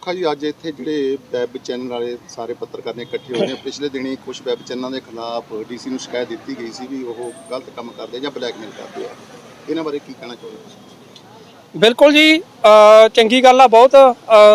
ਔਖਾ ਜੀ, ਅੱਜ ਇੱਥੇ ਜਿਹੜੇ ਵੈਬ ਚੈਨਲ ਵਾਲੇ ਸਾਰੇ ਪੱਤਰਕਾਰ ਨੇ ਇਕੱਠੇ ਹੋਏ ਨੇ। ਪਿਛਲੇ ਦਿਨੀ ਕੁਝ ਵੈਬ ਚੈਨਲਾਂ ਦੇ ਖਿਲਾਫ ਡੀਸੀ ਨੂੰ ਸ਼ਿਕਾਇਤ ਦਿੱਤੀ ਗਈ ਸੀ ਵੀ ਉਹ ਗਲਤ ਕੰਮ ਕਰਦੇ ਜਾਂ ਬਲੈਕਮੇਲ ਕਰਦੇ ਆ। ਇਹਨਾਂ ਬਾਰੇ ਕੀ ਕਹਿਣਾ ਚਾਹੁੰਦੇ ਤੁਸੀਂ? ਬਿਲਕੁਲ ਜੀ ਚੰਗੀ ਗੱਲ ਆ ਬਹੁਤ।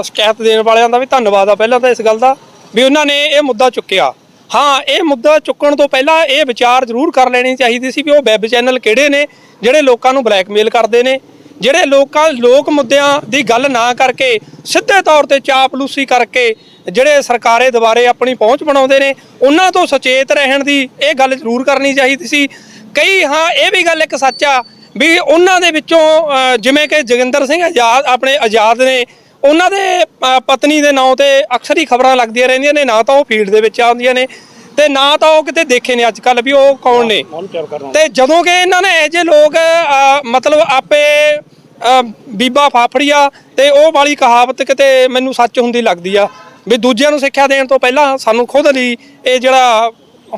ਸ਼ਿਕਾਇਤ ਦੇਣ ਵਾਲਿਆਂ ਦਾ ਵੀ ਧੰਨਵਾਦ ਆ ਪਹਿਲਾਂ ਤਾਂ ਇਸ ਗੱਲ ਦਾ, ਵੀ ਉਹਨਾਂ ਨੇ ਇਹ ਮੁੱਦਾ ਚੁੱਕਿਆ। ਹਾਂ, ਇਹ ਮੁੱਦਾ ਚੁੱਕਣ ਤੋਂ ਪਹਿਲਾਂ ਇਹ ਵਿਚਾਰ ਜ਼ਰੂਰ ਕਰ ਲੈਣੀ ਚਾਹੀਦੀ ਸੀ ਵੀ ਉਹ ਵੈਬ ਚੈਨਲ ਕਿਹੜੇ ਨੇ, ਜਿਹੜੇ ਲੋਕਾਂ ਨੂੰ ਬਲੈਕਮੇਲ ਕਰਦੇ ਨੇ। ਜਿਹੜੇ ਲੋਕਾਂ ਲੋਕ ਮੁੱਦਿਆਂ ਦੀ ਗੱਲ ਨਾ ਕਰਕੇ, ਸਿੱਧੇ ਤੌਰ ਤੇ ਚਾਪਲੂਸੀ ਕਰਕੇ ਜਿਹੜੇ ਸਰਕਾਰੇ ਦੁਆਰੇ ਆਪਣੀ ਪਹੁੰਚ ਬਣਾਉਂਦੇ ਨੇ, ਉਹਨਾਂ ਤੋਂ ਸੁਚੇਤ ਰਹਿਣ ਦੀ ਇਹ ਗੱਲ ਜ਼ਰੂਰ ਕਰਨੀ ਚਾਹੀਦੀ ਸੀ। ਕਈ ਹਾਂ, ਇਹ ਵੀ ਗੱਲ ਇੱਕ ਸੱਚ ਆ ਵੀ ਉਹਨਾਂ ਦੇ ਵਿੱਚੋਂ ਜਿਵੇਂ ਕਿ ਜੋਗਿੰਦਰ ਸਿੰਘ ਆਜ਼ਾਦ, ਆਪਣੇ ਆਜ਼ਾਦ ਨੇ, ਉਹਨਾਂ ਦੇ ਪਤਨੀ ਦੇ ਨਾਂ ਤੇ ਅਕਸਰ ਹੀ ਖਬਰਾਂ ਲੱਗਦੀਆਂ ਰਹਿੰਦੀਆਂ ਨੇ, ਨਾ ਤਾਂ ਉਹ ਫੀਲਡ ਦੇ ਵਿੱਚ ਆਉਂਦੀਆਂ ਨੇ। ਤੇ ਨਾ ਤਾਂ ਉਹ ਕਿਤੇ ਦੇਖੇ ਨੇ ਅੱਜ ਕੱਲ ਵੀ ਉਹ ਕੌਣ ਨੇ। ਤੇ ਜਦੋਂ ਕਿ ਇਹਨਾਂ ਨੇ ਇਹ ਜੇ ਲੋਕ ਮਤਲਬ ਆਪੇ ਬੀਬਾ ਫਾਫੜੀਆ ਤੇ ਉਹ ਵਾਲੀ ਕਹਾਵਤ ਕਿਤੇ ਮੈਨੂੰ ਸੱਚ ਹੁੰਦੀ ਲੱਗਦੀ ਆ ਵੀ ਦੂਜਿਆਂ ਨੂੰ ਸਿੱਖਿਆ ਦੇਣ ਤੋਂ ਪਹਿਲਾਂ ਸਾਨੂੰ ਖੁਦ ਲਈ ਇਹ ਜਿਹੜਾ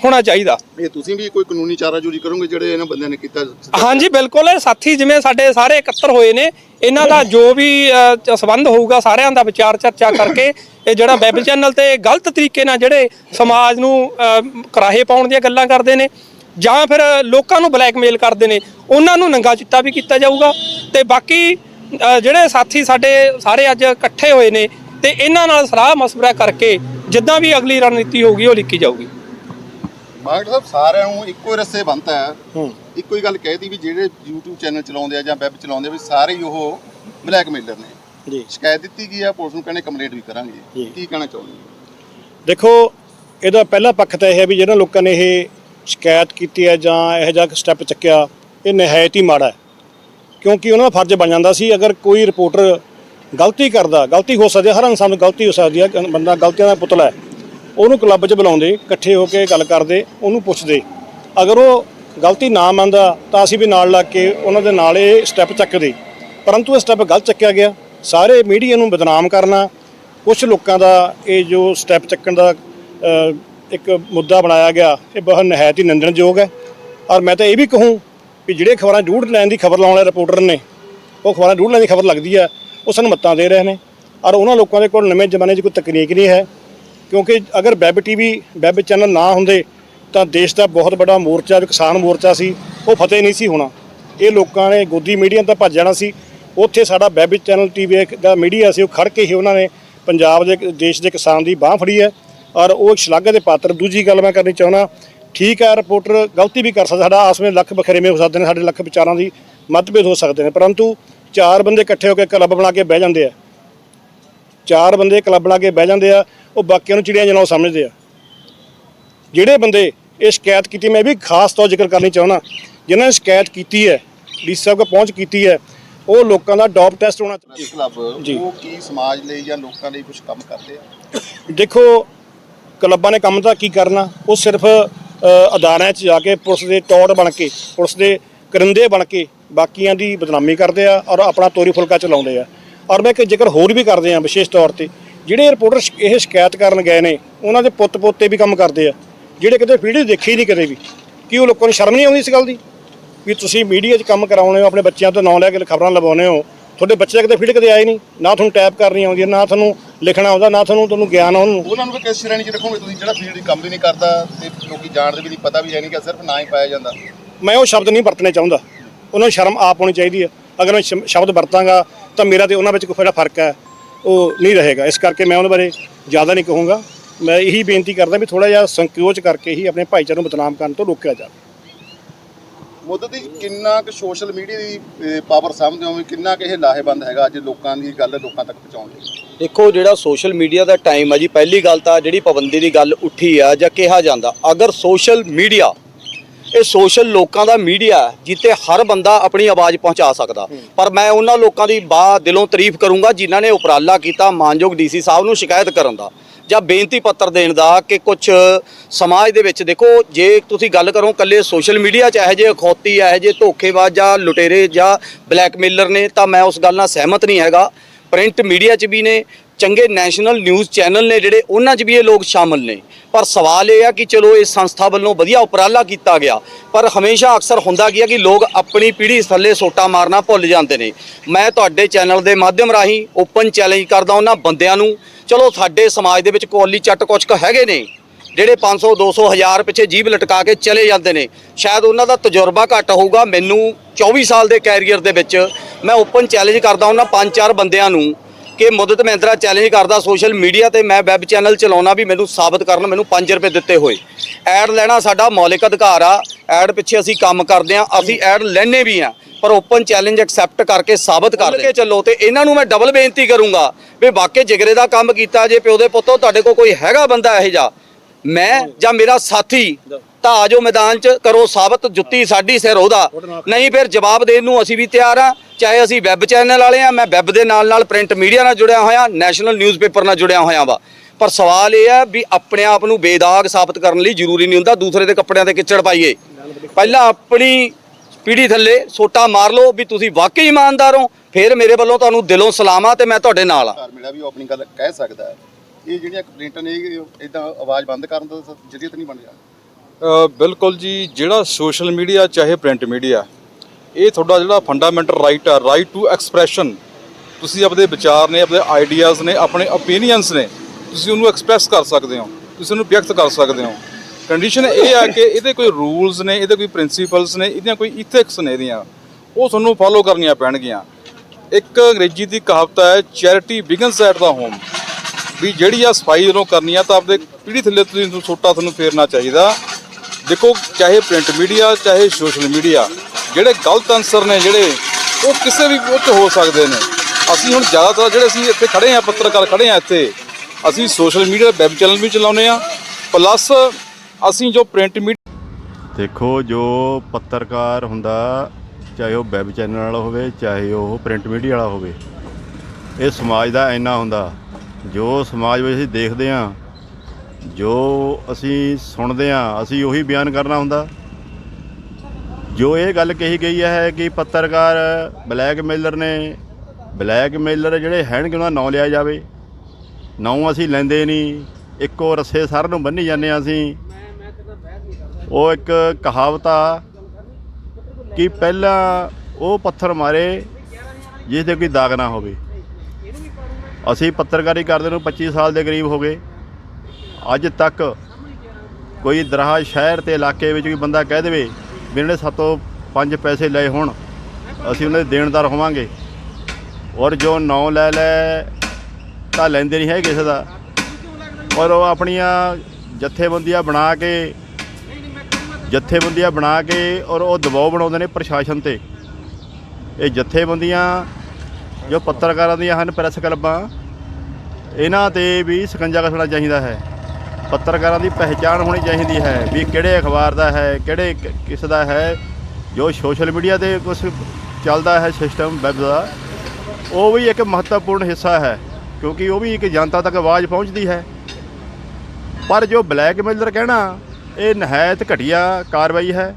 ਹੋਣਾ ਚਾਹੀਦਾ। ਇਹ ਤੁਸੀਂ ਵੀ ਕੋਈ ਕਾਨੂੰਨੀ ਚਾਰਾਜੋਰੀ ਕਰੋਗੇ ਜਿਹੜੇ ਇਹਨਾਂ ਬੰਦਿਆਂ ਨੇ ਕੀਤਾ? ਹਾਂਜੀ ਬਿਲਕੁਲ। ਇਹ ਸਾਥੀ ਜਿਵੇਂ ਸਾਡੇ ਸਾਰੇ ਇਕੱਤਰ ਹੋਏ ਨੇ ਇਹਨਾਂ ਦਾ ਜੋ ਵੀ ਸੰਬੰਧ ਹੋਊਗਾ ਸਾਰਿਆਂ ਦਾ ਵਿਚਾਰ ਚਰਚਾ ਕਰਕੇ ਇਹ ਜਿਹੜਾ ਵੈਬ ਚੈਨਲ ਤੇ ਗਲਤ ਤਰੀਕੇ ਨਾਲ ਜਿਹੜੇ ਸਮਾਜ ਨੂੰ ਕਰਾਹੇ ਪਾਉਣ ਦੀਆਂ ਗੱਲਾਂ ਕਰਦੇ ਨੇ ਜਾਂ ਫਿਰ ਲੋਕਾਂ ਨੂੰ ਬਲੈਕਮੇਲ ਕਰਦੇ ਨੇ ਉਹਨਾਂ ਨੂੰ ਨੰਗਾ ਚਿੱਟਾ ਵੀ ਕੀਤਾ ਜਾਊਗਾ। ਤੇ ਬਾਕੀ ਜਿਹੜੇ ਸਾਥੀ ਸਾਡੇ ਸਾਰੇ ਅੱਜ ਇਕੱਠੇ ਹੋਏ ਨੇ ਤੇ ਇਹਨਾਂ ਨਾਲ ਸਲਾਹ ਮਸ਼ਵਰਾ ਕਰਕੇ ਜਿੱਦਾਂ ਵੀ ਅਗਲੀ ਰਣਨੀਤੀ ਹੋਊਗੀ ਉਹ ਲਿਖੀ ਜਾਊਗੀ। ਮਾਗਟ ਸਾਹਿਬ ਸਾਰਿਆਂ ਨੂੰ ਇੱਕੋ ਹੀ ਰਸੇ ਬੰਨਤਾ ਹੈ। ਇੱਕੋ ਹੀ ਗੱਲ ਕਹਿਤੀ ਵੀ ਜਿਹੜੇ YouTube ਚੈਨਲ ਚਲਾਉਂਦੇ ਆ ਜਾਂ ਵੈਬ ਚਲਾਉਂਦੇ ਆ ਵੀ ਸਾਰੇ ਹੀ ਉਹ ਬਲੈਕਮੇਲਰ ਨੇ। ਜੀ। ਸ਼ਿਕਾਇਤ ਦਿੱਤੀ ਗਈ ਆ ਪੁਲਿਸ ਨੂੰ ਕਹਿੰਦੇ ਕੰਪਲੇਂਟ ਵੀ ਕਰਾਂਗੇ। ਕੀ ਕਹਿਣਾ ਚਾਹੁੰਦੇ? ਦੇਖੋ ਇਹਦਾ ਪਹਿਲਾ ਪੱਖ ਤਾਂ ਇਹ ਹੈ ਵੀ ਜਿਹੜਾ ਲੋਕਾਂ ਨੇ ਇਹ ਸ਼ਿਕਾਇਤ ਕੀਤੀ ਹੈ ਜਾਂ ਇਹੋ ਜਿਹਾ ਸਟੈਪ ਚੱਕਿਆ ਇਹ ਨਿਹਾਇਤ ਹੀ ਮਾੜਾ ਹੈ। ਕਿਉਂਕਿ ਉਹਨਾਂ ਦਾ ਫਰਜ਼ ਬਣ ਜਾਂਦਾ ਸੀ ਅਗਰ ਕੋਈ ਰਿਪੋਰਟਰ ਗਲਤੀ ਕਰਦਾ ਗਲਤੀ ਹੋ ਸਕਦੀ ਹੈ ਹਰ ਇਨਸਾਨ ਨੂੰ ਗਲਤੀ ਹੋ ਸਕਦੀ ਹੈ ਬੰਦਾ ਗਲਤੀਆਂ ਦਾ ਪੁਤਲਾ ਹੈ। ਉਹਨੂੰ ਕਲੱਬ 'ਚ ਬੁਲਾਉਂਦੇ, ਇਕੱਠੇ ਹੋ ਕੇ ਗੱਲ ਕਰਦੇ, ਉਹਨੂੰ ਪੁੱਛਦੇ। ਅਗਰ ਉਹ ਗਲਤੀ ਨਾ ਮੰਨਦਾ ਤਾਂ ਅਸੀਂ ਵੀ ਨਾਲ ਲੱਗ ਕੇ ਉਹਨਾਂ ਦੇ ਨਾਲ ਇਹ ਸਟੈਪ ਚੱਕਦੇ। ਪਰੰਤੂ ਇਹ ਸਟੈਪ ਗਲਤ ਚੱਕਿਆ ਗਿਆ। ਸਾਰੇ ਮੀਡੀਆ ਨੂੰ ਬਦਨਾਮ ਕਰਨਾ ਕੁਝ ਲੋਕਾਂ ਦਾ ਇਹ ਜੋ ਸਟੈਪ ਚੱਕਣ ਦਾ ਇੱਕ ਮੁੱਦਾ ਬਣਾਇਆ ਗਿਆ, ਇਹ ਬਹੁਤ ਨਿਹਾਇਤ ਹੀ ਨਿੰਦਣਯੋਗ ਹੈ। ਔਰ ਮੈਂ ਤਾਂ ਇਹ ਵੀ ਕਹੂੰ ਵੀ ਜਿਹੜੇ ਖਬਰਾਂ ਝੂਠ ਲੈਣ ਦੀ ਖਬਰ ਲਾਉਣ ਵਾਲੇ ਰਿਪੋਰਟਰ ਨੇ, ਉਹ ਖਬਰਾਂ ਝੂਠ ਲੈਣ ਦੀ ਖਬਰ ਲੱਗਦੀ ਹੈ, ਉਹ ਸਾਨੂੰ ਮੱਤਾਂ ਦੇ ਰਹੇ ਨੇ। ਔਰ ਉਹਨਾਂ ਲੋਕਾਂ ਦੇ ਕੋਲ ਨਵੇਂ ਜ਼ਮਾਨੇ 'ਚ ਕੋਈ ਤਕਨੀਕ ਨਹੀਂ ਹੈ। ਕਿਉਂਕਿ ਅਗਰ ਵੈਬ ਟੀਵੀ, ਵੈਬ ਚੈਨਲ ਨਾ ਹੁੰਦੇ, ਤਾਂ ਦੇਸ਼ ਦਾ ਬਹੁਤ ਵੱਡਾ ਮੋਰਚਾ ਜੋ ਕਿਸਾਨ ਮੋਰਚਾ ਸੀ, ਉਹ ਫਤਿਹ ਨਹੀਂ ਸੀ ਹੋਣਾ। ਇਹ ਲੋਕਾਂ ਨੇ ਗੋਦੀ ਮੀਡੀਆ ਤਾਂ ਭੱਜ ਜਾਣਾ ਸੀ। ਉੱਥੇ ਸਾਡਾ ਵੈਬ ਚੈਨਲ, ਟੀਵੀ ਦਾ ਮੀਡੀਆ ਸੀ, ਉਹ ਖੜ ਕੇ ਹੀ ਉਹਨਾਂ ਨੇ ਪੰਜਾਬ ਦੇ, ਦੇਸ਼ ਦੇ ਕਿਸਾਨ ਦੀ ਬਾਹ ਫੜੀ ਹੈ। ਔਰ ਉਹ ਸ਼ਲਾਘਾ ਦੇ ਪਾਤਰ। ਦੂਜੀ ਗੱਲ ਮੈਂ ਕਰਨੀ ਚਾਹੁੰਦਾ, ਠੀਕ ਹੈ, ਰਿਪੋਰਟਰ ਗਲਤੀ ਵੀ ਕਰ ਸਕਦਾ, ਸਾਡਾ ਆਸ ਵਿੱਚ ਲੱਖ ਬਖਰੇਵੇਂ ਹੋ ਸਕਦੇ ਨੇ, ਸਾਡੇ ਲੱਖ ਵਿਚਾਰਾਂ ਦੀ ਮਤਭੇਦ ਹੋ ਸਕਦੇ ਨੇ, ਪਰੰਤੂ ਚਾਰ ਬੰਦੇ ਇਕੱਠੇ ਹੋ ਕੇ ਕਲੱਬ ਬਣਾ ਕੇ ਬਹਿ ਜਾਂਦੇ ਆ। ਚਾਰ ਬੰਦੇ ਕਲੱਬ ਬਣਾ ਕੇ ਬਹਿ ਜਾਂਦੇ ਆ ਉਹ ਬਾਕੀਆਂ ਨੂੰ ਚਿੜੀਆਂ ਜਨਾਓ ਸਮਝਦੇ ਆ। ਜਿਹੜੇ ਬੰਦੇ ਇਹ ਸ਼ਿਕਾਇਤ ਕੀਤੀ ਮੈਂ ਵੀ ਖਾਸ ਤੌਰ ਜ਼ਿਕਰ ਕਰਨੀ ਚਾਹੁੰਦਾ ਜਿਨ੍ਹਾਂ ਨੇ ਸ਼ਿਕਾਇਤ ਕੀਤੀ ਹੈ ਡੀ ਸਾਹਿਬ ਕੋਲ ਪਹੁੰਚ ਕੀਤੀ ਹੈ ਉਹ ਲੋਕਾਂ ਦਾ ਡੌਪ ਟੈਸਟ ਹੋਣਾ ਚਾਹੀਦਾ ਕਲੱਬ। ਉਹ ਕੀ ਸਮਾਜ ਲਈ ਜਾਂ ਲੋਕਾਂ ਲਈ ਕੁਝ ਕੰਮ ਕਰਦੇ ਆ? ਦੇਖੋ ਕਲੱਬਾਂ ਨੇ ਕੰਮ ਤਾਂ ਕੀ ਕਰਨਾ ਉਹ ਸਿਰਫ ਅਦਾਰਿਆਂ 'ਚ ਜਾ ਕੇ ਪੁਲਿਸ ਦੇ ਟੌਰ ਬਣ ਕੇ ਪੁਲਿਸ ਦੇ ਕਰਿੰਦੇ ਬਣ ਕੇ ਬਾਕੀਆਂ ਦੀ ਬਦਨਾਮੀ ਕਰਦੇ ਆ ਔਰ ਆਪਣਾ ਤੋਰੀ ਫੁਲਕਾ ਚਲਾਉਂਦੇ ਆ। ਔਰ ਮੈਂ ਇੱਕ ਜ਼ਿਕਰ ਹੋਰ ਵੀ ਕਰਦੇ ਆ ਵਿਸ਼ੇਸ਼ ਤੌਰ ਤੇ ਜਿਹੜੇ ਰਿਪੋਰਟਰ ਇਹ ਸ਼ਿਕਾਇਤ ਕਰਨ ਗਏ ਨੇ ਉਹਨਾਂ ਦੇ ਪੁੱਤ ਪੋਤੇ ਵੀ ਕੰਮ ਕਰਦੇ ਆ ਜਿਹੜੇ ਕਿਤੇ ਵੀਡੀਓ ਦੇਖੀ ਨਹੀਂ ਕਦੇ ਵੀ ਕੀ ਉਹ ਲੋਕਾਂ ਨੂੰ ਸ਼ਰਮ ਨਹੀਂ ਆਉਂਦੀ ਇਸ ਗੱਲ ਦੀ? ਵੀ ਤੁਸੀਂ ਮੀਡੀਆ 'ਚ ਕੰਮ ਕਰਾਉਣੇ ਹੋ ਆਪਣੇ ਬੱਚਿਆਂ ਤੋਂ ਨਾਂ ਲੈ ਕੇ ਖਬਰਾਂ ਲਵਾਉਣੇ ਹੋ ਤੁਹਾਡੇ ਬੱਚੇ ਕਿਤੇ ਫੀਡ ਕਦੇ ਆਏ ਨਹੀਂ? ਨਾ ਤੁਹਾਨੂੰ ਟੈਪ ਕਰਨੀ ਆਉਂਦੀ ਹੈ ਨਾ ਤੁਹਾਨੂੰ ਲਿਖਣਾ ਆਉਂਦਾ ਨਾ ਤੁਹਾਨੂੰ ਤੁਹਾਨੂੰ ਗਿਆਨ ਉਹਨੂੰ ਉਹਨਾਂ ਨੂੰ ਕਿਸ ਸ਼੍ਰੇਣੀ 'ਚ ਰੱਖੋਗੇ ਤੁਸੀਂ ਜਿਹੜਾ ਫੀਲਡ ਕੰਮ ਵੀ ਨਹੀਂ ਕਰਦਾ ਤੇ ਲੋਕੀ ਜਾਣਦੇ ਵੀ ਨਹੀਂ ਪਤਾ ਵੀ ਹੈ ਨਹੀਂ ਕਿ ਸਿਰਫ ਨਾ ਹੀ ਪਾਇਆ ਜਾਂਦਾ। ਮੈਂ ਉਹ ਸ਼ਬਦ ਨਹੀਂ ਵਰਤਣੇ ਚਾਹੁੰਦਾ। ਉਹਨਾਂ ਨੂੰ ਸ਼ਰਮ ਆਪ ਹੋਣੀ ਚਾਹੀਦੀ ਹੈ। ਅਗਰ ਮੈਂ ਸ਼ਮ- ਸ਼ਬਦ ਵਰਤਾਂਗਾ ਤਾਂ ਮੇਰਾ ਤੇ ਉਹਨਾਂ ਵਿੱਚ ਕੋਈ ਜਿਹੜਾ ਫ਼ਰਕ ਹੈ ਉਹ ਨਹੀਂ ਰਹੇਗਾ। ਇਸ ਕਰਕੇ ਮੈਂ ਉਹਨਾਂ ਬਾਰੇ ਜ਼ਿਆਦਾ ਨਹੀਂ ਕਹੂੰਗਾ। ਮੈਂ ਇਹੀ ਬੇਨਤੀ ਕਰਦਾ ਵੀ ਥੋੜਾ ਜਿਹਾ ਸੰਕੋਚ ਕਰਕੇ ਹੀ ਆਪਣੇ ਭਾਈਚਾਰੇ ਨੂੰ ਬਦਨਾਮ ਕਰਨ ਤੋਂ ਰੋਕਿਆ ਜਾਵੇ। ਮੁੱਦ ਦੀ ਕਿੰਨਾ ਕੁ ਸੋਸ਼ਲ ਮੀਡੀਆ ਦੀ ਪਾਵਰ ਸਮਝਦੇ ਹੋ ਵੀ ਕਿੰਨਾ ਕੁ ਇਹ ਲਾਹੇਬੰਦ ਹੈਗਾ ਅੱਜ ਲੋਕਾਂ ਦੀ ਗੱਲ ਲੋਕਾਂ ਤੱਕ ਪਹੁੰਚਾਉਣ ਲਈ? ਦੇਖੋ ਜਿਹੜਾ ਸੋਸ਼ਲ ਮੀਡੀਆ ਦਾ ਟਾਈਮ ਆ ਜੀ ਪਹਿਲੀ ਗੱਲ ਤਾਂ ਜਿਹੜੀ ਪਾਬੰਦੀ ਦੀ ਗੱਲ ਉੱਠੀ ਆ ਜਾਂ ਕਿਹਾ ਜਾਂਦਾ ਅਗਰ ਸੋਸ਼ਲ ਮੀਡੀਆ ਇਹ ਸੋਸ਼ਲ ਲੋਕਾਂ ਦਾ ਮੀਡੀਆ ਜਿੱਤੇ ਹਰ ਬੰਦਾ ਆਪਣੀ ਆਵਾਜ਼ ਪਹੁੰਚਾ ਸਕਦਾ। ਪਰ ਮੈਂ ਉਹਨਾਂ ਲੋਕਾਂ ਦੀ ਬਾ ਦਿਲੋਂ ਤਾਰੀਫ ਕਰੂੰਗਾ ਜਿਨ੍ਹਾਂ ਨੇ ਉਪਰਾਲਾ ਕੀਤਾ ਮਾਨਯੋਗ ਡੀਸੀ ਸਾਹਿਬ ਨੂੰ ਸ਼ਿਕਾਇਤ ਕਰਨ ਦਾ। ਜਾਂ ਬੇਨਤੀ ਪੱਤਰ ਦੇਣ ਦਾ ਕਿ ਕੁਝ ਸਮਾਜ ਦੇ ਵਿੱਚ ਦੇਖੋ ਜੇ ਤੁਸੀਂ ਗੱਲ ਕਰੋ ਕੱਲੇ ਸੋਸ਼ਲ ਮੀਡੀਆ 'ਚ ਇਹੋ ਜਿਹੇ ਅਖੌਤੀ ਇਹੋ ਜਿਹੇ ਧੋਖੇਬਾਜ਼ ਜਾਂ ਲੁਟੇਰੇ ਜਾਂ ਬਲੈਕਮੇਲਰ ਨੇ ਤਾਂ ਮੈਂ ਉਸ ਗੱਲ ਨਾਲ ਸਹਿਮਤ ਨਹੀਂ ਹੈਗਾ। ਪ੍ਰਿੰਟ ਮੀਡੀਆ 'ਚ ਵੀ ਨੇ ਚੰਗੇ ਨੈਸ਼ਨਲ ਨਿਊਜ਼ ਚੈਨਲ ਨੇ ਜਿਹੜੇ, ਉਹਨਾਂ 'ਚ ਵੀ ਇਹ ਲੋਕ ਸ਼ਾਮਲ ਨੇ। ਪਰ ਸਵਾਲ ਇਹ ਆ ਕਿ ਚਲੋ ਇਸ ਸੰਸਥਾ ਵੱਲੋਂ ਵਧੀਆ ਉਪਰਾਲਾ ਕੀਤਾ ਗਿਆ, ਪਰ ਹਮੇਸ਼ਾ ਅਕਸਰ ਹੁੰਦਾ ਕੀ ਆ ਕਿ ਲੋਕ ਆਪਣੀ ਪੀੜ੍ਹੀ ਥੱਲੇ ਸੋਟਾ ਮਾਰਨਾ ਭੁੱਲ ਜਾਂਦੇ ਨੇ। ਮੈਂ ਤੁਹਾਡੇ ਚੈਨਲ ਦੇ ਮਾਧਿਅਮ ਰਾਹੀਂ ਓਪਨ ਚੈਲੰਜ ਕਰਦਾ ਉਹਨਾਂ ਬੰਦਿਆਂ ਨੂੰ, ਚਲੋ ਸਾਡੇ ਸਮਾਜ ਦੇ ਵਿੱਚ ਕੋਲੀ ਚੱਟ ਕੁਛ ਕੁ ਹੈਗੇ ਨੇ, ਜਿਹੜੇ 500 200 ਹਜ਼ਾਰ ਪਿੱਛੇ ਜੀਬ ਲਟਕਾ ਕੇ ਚਲੇ ਜਾਂਦੇ ਨੇ। ਸ਼ਾਇਦ ਉਹਨਾਂ ਦਾ ਤਜਰਬਾ ਘੱਟ ਹੋਊਗਾ ਮੈਨੂੰ 24 ਸਾਲ ਦੇ ਕੈਰੀਅਰ ਦੇ ਵਿੱਚ। ਮੈਂ ਓਪਨ ਚੈਲੰਜ ਕਰਦਾ ਉਹਨਾਂ ਪੰਜ ਚਾਰ ਬੰਦਿਆਂ ਨੂੰ ਕਿ ਮੁੱਦਤ ਮਹਿੰਦਰਾ ਚੈਲੰਜ ਕਰਦਾ ਸੋਸ਼ਲ ਮੀਡੀਆ ਤੇ ਮੈਂ ਵੈਬ ਚੈਨਲ ਚਲਾਉਣਾ ਵੀ ਮੈਨੂੰ ਸਾਬਤ ਕਰਨ ਮੈਨੂੰ 5 ਰੁਪਏ ਦਿੱਤੇ ਹੋਏ। ਐਡ ਲੈਣਾ ਸਾਡਾ ਮੌਲਿਕ ਅਧਿਕਾਰ ਆ। ਐਡ ਪਿੱਛੇ ਅਸੀਂ ਕੰਮ ਕਰਦੇ ਆ ਅਸੀਂ ਐਡ ਲੈਣੇ ਵੀ ਆ ਪਰ ਓਪਨ ਚੈਲੰਜ ਐਕਸੈਪਟ ਕਰਕੇ ਸਾਬਤ ਕਰ ਕੇ ਚੱਲੋ ਤੇ ਇਹਨਾਂ ਨੂੰ ਮੈਂ ਡਬਲ ਬੇਨਤੀ ਕਰੂੰਗਾ ਵੀ ਵਾਕਈ ਜਿਗਰੇ ਦਾ ਕੰਮ ਕੀਤਾ ਜੇ ਪਿਓ ਦੇ ਪੁੱਤੋ ਤੁਹਾਡੇ ਕੋਲ ਕੋਈ ਹੈਗਾ ਬੰਦਾ ਇਹੋ ਜਿਹਾ? ਮੈਂ ਜਾਂ ਮੇਰਾ ਸਾਥੀ? ਤਾਂ ਆਜੋ ਮੈਦਾਨ 'ਚ, ਕਰੋ ਸਾਬਤ, ਜੁੱਤੀ ਸਾਡੀ, ਸਿਰ ਉਹਦਾ। ਨਹੀਂ ਫਿਰ ਜਵਾਬ ਦੇਣ ਨੂੰ ਅਸੀਂ ਵੀ ਤਿਆਰ ਆ ਚਾਹੇ ਅਸੀਂ ਵੈਬ ਚੈਨਲ ਵਾਲੇ ਆ ਮੈਂ ਵੈਬ ਦੇ ਨਾਲ ਨਾਲ ਪ੍ਰਿੰਟ ਮੀਡੀਆ ਨਾਲ ਜੁੜਿਆ ਹੋਇਆ, ਨੈਸ਼ਨਲ ਨਿਊਜ਼ਪੇਪਰ ਨਾਲ ਜੁੜਿਆ ਹੋਇਆ ਵਾ। ਪਰ ਸਵਾਲ ਇਹ ਆ ਵੀ ਆਪਣੇ ਆਪ ਨੂੰ ਬੇਦਾਗ ਸਾਬਤ ਕਰਨ ਲਈ ਜ਼ਰੂਰੀ ਨਹੀਂ ਹੁੰਦਾ, ਦੂਸਰੇ ਦੇ ਕੱਪੜਿਆਂ ਤੇ ਕਿੱਚੜ ਪਾਈਏ। ਪਹਿਲਾਂ ਆਪਣੀ ਪੀੜੀ ਥੱਲੇ ਸੋਟਾ ਮਾਰ ਲਓ ਵੀ ਤੁਸੀਂ ਵਾਕਈ ਇਮਾਨਦਾਰ ਹੋ, ਫਿਰ ਮੇਰੇ ਵੱਲੋਂ ਤੁਹਾਨੂੰ ਦਿਲੋਂ ਸਲਾਮ ਆ ਤੇ ਮੈਂ ਤੁਹਾਡੇ ਨਾਲ ਆ ਘਰ ਵੀ ਆਪਣੀ ਗੱਲ ਕਹਿ ਸਕਦਾ ਇਹ ਜਿਹੜੀਆਂ ਕੰਪਲੇਂਟਾਂ ਨੇ ਇਦਾਂ ਆਵਾਜ਼ ਬੰਦ ਕਰਨ ਦਾ ਜਰੀਆ ਤਾਂ ਨਹੀਂ ਬਣ ਰਿਹਾ। ਬਿਲਕੁਲ ਜੀ, ਜਿਹੜਾ ਸੋਸ਼ਲ ਮੀਡੀਆ, ਚਾਹੇ ਪ੍ਰਿੰਟ ਮੀਡੀਆ, ਇਹ ਤੁਹਾਡਾ ਜਿਹੜਾ ਫੰਡਾਮੈਂਟਲ ਰਾਈਟ ਆ ਰਾਈਟ ਟੂ ਐਕਸਪ੍ਰੈਸ਼ਨ ਤੁਸੀਂ ਆਪਣੇ ਵਿਚਾਰ ਨੇ ਆਪਣੇ ਆਈਡੀਆਜ਼ ਨੇ, ਆਪਣੇ ਓਪੀਨੀਅਨਸ ਨੇ, ਤੁਸੀਂ ਉਹਨੂੰ ਐਕਸਪ੍ਰੈਸ ਕਰ ਸਕਦੇ ਹੋ, ਤੁਸੀਂ ਉਹਨੂੰ ਵਿਅਕਤ ਕਰ ਸਕਦੇ ਹੋ। ਕੰਡੀਸ਼ਨ ਇਹ ਆ ਕਿ ਇਹਦੇ ਕੋਈ ਰੂਲਸ ਨੇ, ਇਹਦੇ ਕੋਈ ਪ੍ਰਿੰਸੀਪਲਸ ਨੇ, ਇਹਦੀਆਂ ਕੋਈ ਇਥਿਕਸ ਨੇ ਇਹਦੀਆਂ, ਉਹ ਤੁਹਾਨੂੰ ਫਾਲੋ ਕਰਨੀਆਂ ਪੈਣਗੀਆਂ। ਇੱਕ ਅੰਗਰੇਜ਼ੀ ਦੀ ਕਹਾਵਤ ਹੈ charity begins at the home ਵੀ ਜਿਹੜੀ ਆ ਸਫ਼ਾਈ ਜਦੋਂ ਕਰਨੀ ਆ ਤਾਂ ਆਪਦੇ ਪੀੜੀ ਥੱਲੇ ਤੁਸੀਂ ਸੋਟਾ ਤੁਹਾਨੂੰ ਫੇਰਨਾ ਚਾਹੀਦਾ। ਦੇਖੋ, ਚਾਹੇ ਪ੍ਰਿੰਟ ਮੀਡੀਆ ਚਾਹੇ ਸੋਸ਼ਲ ਮੀਡੀਆ ਜਿਹੜੇ ਗਲਤ ਅਨਸਰ ਨੇ ਜਿਹੜੇ, ਉਹ ਕਿਸੇ ਵੀ ਉਹ ਹੋ ਸਕਦੇ ਨੇ। ਅਸੀਂ ਹੁਣ ਜ਼ਿਆਦਾਤਰ ਜਿਹੜੇ ਅਸੀਂ ਇੱਥੇ ਖੜੇ ਆ ਪੱਤਰਕਾਰ ਖੜੇ ਆ ਇੱਥੇ, ਅਸੀਂ ਸੋਸ਼ਲ ਮੀਡੀਆ ਵੈਬ ਚੈਨਲ ਵੀ ਚਲਾਉਂਦੇ ਆ ਪਲੱਸ ਅਸੀਂ ਜੋ ਪ੍ਰਿੰਟ ਮੀਡੀਆ ਦੇਖੋ, ਜੋ ਪੱਤਰਕਾਰ ਹੁੰਦਾ, ਚਾਹੇ ਉਹ ਵੈਬ ਚੈਨਲ ਵਾਲਾ ਹੋਵੇ, ਚਾਹੇ ਉਹ ਪ੍ਰਿੰਟ ਮੀਡੀਆ ਵਾਲਾ ਹੋਵੇ, ਇਹ ਸਮਾਜ ਦਾ ਇੰਨਾ ਹੁੰਦਾ। ਜੋ ਸਮਾਜ ਵਿੱਚ ਅਸੀਂ ਦੇਖਦੇ ਹਾਂ ਜੋ ਅਸੀਂ ਸੁਣਦੇ ਹਾਂ, ਅਸੀਂ ਉਹੀ ਬਿਆਨ ਕਰਨਾ ਹੁੰਦਾ। ਜੋ ਇਹ ਗੱਲ ਕਹੀ ਗਈ ਹੈ ਕਿ ਪੱਤਰਕਾਰ ਬਲੈਕਮੇਲਰ ਨੇ ਬਲੈਕਮੇਲਰ ਜਿਹੜੇ ਹੈਣਗੇ ਉਹਨਾਂ ਦਾ ਨਾਂ ਲਿਆ ਜਾਵੇ। ਨਾਂ ਅਸੀਂ ਲੈਂਦੇ ਨਹੀਂ, ਇੱਕੋ ਰੱਸੇ ਸਰ ਨੂੰ ਬੰਨੀ ਜਾਂਦੇ ਹਾਂ ਅਸੀਂ। ਉਹ ਇੱਕ ਕਹਾਵਤ ਆ ਕਿ ਪਹਿਲਾਂ ਉਹ ਪੱਥਰ ਮਾਰੇ ਜਿਸ ਦੇ ਕੋਈ ਦਾਗ ਨਾ ਹੋਵੇ। ਅਸੀਂ ਪੱਤਰਕਾਰੀ ਕਰਦੇ ਨੂੰ 25 ਸਾਲ ਦੇ ਕਰੀਬ ਹੋ ਗਏ। ਅੱਜ ਤੱਕ ਕੋਈ ਦਰਾਹ ਸ਼ਹਿਰ ਤੇ ਇਲਾਕੇ ਵਿੱਚ ਕੋਈ ਬੰਦਾ ਕਹਿ ਦੇਵੇ ਵੀ ਇਹਨਾਂ ਇਹਨੇ ਸਾਤੋਂ ਪੰਜ ਪੈਸੇ ਲਏ ਹੋਣ, ਅਸੀਂ ਉਹਨਾਂ ਦੇ ਦੇਣਦਾਰ ਹੋਵਾਂਗੇ। ਔਰ ਜੋ ਨੌ ਲੈ ਲੈ, ਤਾਂ ਲੈਂਦੇ ਨਹੀਂ ਹੈ ਕਿਸੇ ਦਾ। ਔਰ ਉਹ ਆਪਣੀਆਂ ਜਥੇਬੰਦੀਆਂ ਬਣਾ ਕੇ, ਜਥੇਬੰਦੀਆਂ ਬਣਾ ਕੇ ਔਰ ਉਹ ਦਬਾਅ ਬਣਾਉਂਦੇ ਨੇ ਪ੍ਰਸ਼ਾਸਨ ਤੇ। ਇਹ ਜਥੇਬੰਦੀਆਂ ਜੋ ਪੱਤਰਕਾਰਾਂ ਦੀਆਂ ਹਨ, ਪ੍ਰੈਸ ਕਲੱਬਾਂ, ਇਹਨਾਂ ਤੇ ਵੀ ਸਕੰਜਾ ਕੱਸਣਾ ਚਾਹੀਦਾ ਹੈ। ਪੱਤਰਕਾਰਾਂ ਦੀ ਪਹਿਚਾਣ ਹੋਣੀ ਚਾਹੀਦੀ ਹੈ ਵੀ ਕਿਹੜੇ ਅਖਬਾਰ ਦਾ ਹੈ, ਕਿਹੜੇ ਕਿਸ ਦਾ ਹੈ, ਜੋ ਸੋਸ਼ਲ ਮੀਡੀਆ ਤੇ ਕੁਝ ਚੱਲਦਾ ਹੈ ਸਿਸਟਮ, ਵੈਬ ਦਾ, ਉਹ ਵੀ ਇੱਕ ਮਹੱਤਵਪੂਰਨ ਹਿੱਸਾ ਹੈ, ਕਿਉਂਕਿ ਉਹ ਵੀ ਇੱਕ ਜਨਤਾ ਤੱਕ ਆਵਾਜ਼ ਪਹੁੰਚਦੀ ਹੈ। ਪਰ ਜੋ ਬਲੈਕਮੇਲਰ ਕਹਿਣਾ, ਇਹ ਨਹਾਇਤ ਘਟੀਆ ਕਾਰਵਾਈ ਹੈ।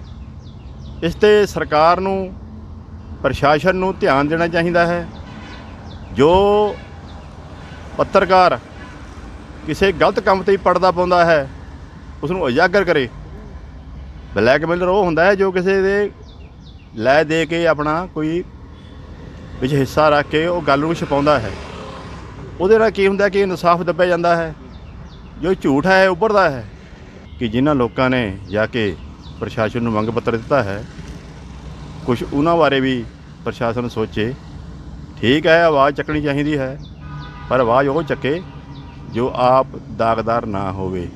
ਇਸ ਤੇ ਸਰਕਾਰ ਨੂੰ, ਪ੍ਰਸ਼ਾਸਨ ਨੂੰ ਧਿਆਨ ਦੇਣਾ ਚਾਹੀਦਾ ਹੈ। ਜੋ ਪੱਤਰਕਾਰ ਕਿਸੇ ਗਲਤ ਕੰਮ ਤੇ ਪੜਦਾ ਪਾਉਂਦਾ ਹੈ ਉਸ ਨੂੰ ਉਜਾਗਰ ਕਰੇ। ਬਲੈਕਮੇਲਰ ਉਹ ਹੁੰਦਾ ਹੈ ਜੋ ਕਿਸੇ ਦੇ ਲੈ ਦੇ ਕੇ ਆਪਣਾ ਕੋਈ ਵਿੱਚ ਹਿੱਸਾ ਰੱਖ ਕੇ ਉਹ ਗੱਲ ਨੂੰ ਛਪਾਉਂਦਾ ਹੈ। ਉਹਦੇ ਨਾਲ ਕੀ ਹੁੰਦਾ ਕਿ ਇਨਸਾਫ ਦੱਬਿਆ ਜਾਂਦਾ ਹੈ, ਜੋ ਝੂਠ ਹੈ ਉੱਭਰਦਾ ਹੈ। ਕਿ ਜਿਨ੍ਹਾਂ ਲੋਕਾਂ ਨੇ ਜਾ ਕੇ ਪ੍ਰਸ਼ਾਸਨ ਨੂੰ ਮੰਗ ਪੱਤਰ ਦਿੱਤਾ ਹੈ ਕੁਝ ਉਹਨਾਂ ਬਾਰੇ ਵੀ ਪ੍ਰਸ਼ਾਸਨ ਸੋਚੇ, ਠੀਕ ਹੈ, ਆਵਾਜ਼ ਚੱਕਣੀ ਚਾਹੀਦੀ ਹੈ, ਪਰ ਆਵਾਜ਼ ਉਹ ਚੱਕੇ ਜੋ ਆਪ ਦਾਗਦਾਰ ਨਾ ਹੋਵੇ।